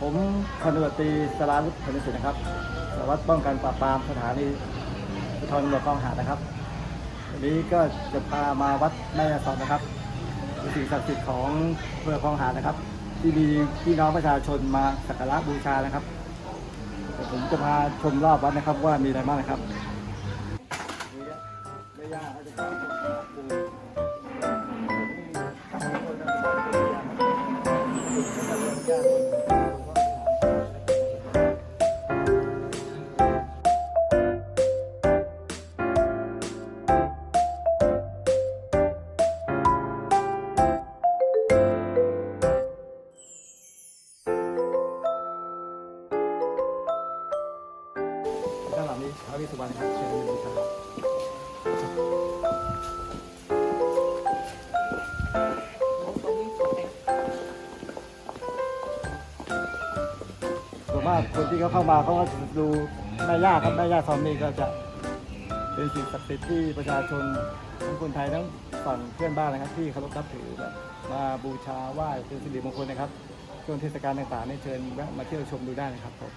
ผมพันตำรวจตรีสราวุฒิพลสิทธิ์นะครับสารวัตรป้องกันปราบปรามสถานีภูธรตำรวจกองหาดนะครับวันนี้ก็จะพามาวัดแม่ยาสอนนะครับเป็นสิ่งศักดิ์สิทธิ์ของอำเพื่อคลองหาดนะครับ ที่มีพี่น้องประชาชนมาสักการะบูชานะครับเดี๋ยวผมจะพาชมรอบวัดนะครับว่ามีอะไรบ้างนะครับานหลังนี้ท้าววิสุวรรณครับเชิญดูครับส่วนมากคนที่เขาเข้ามาเขาก็ดูแม่ย่าครับแม่ย่าซอมนี่ก็จะเป็นสิ่งศักดิ์สิทธิ์ที่ประชาชนทั้งคนไทยทั้งฝั่งเพื่อนบ้านนะครับ ที่เคารพนับถือแบบมาบูชาไหว้เป็นสิริมงคลนะครับช่วงเทศกาลต่างๆนี่เชิญแวะมาเที่ยวชมดูได้นะครับผม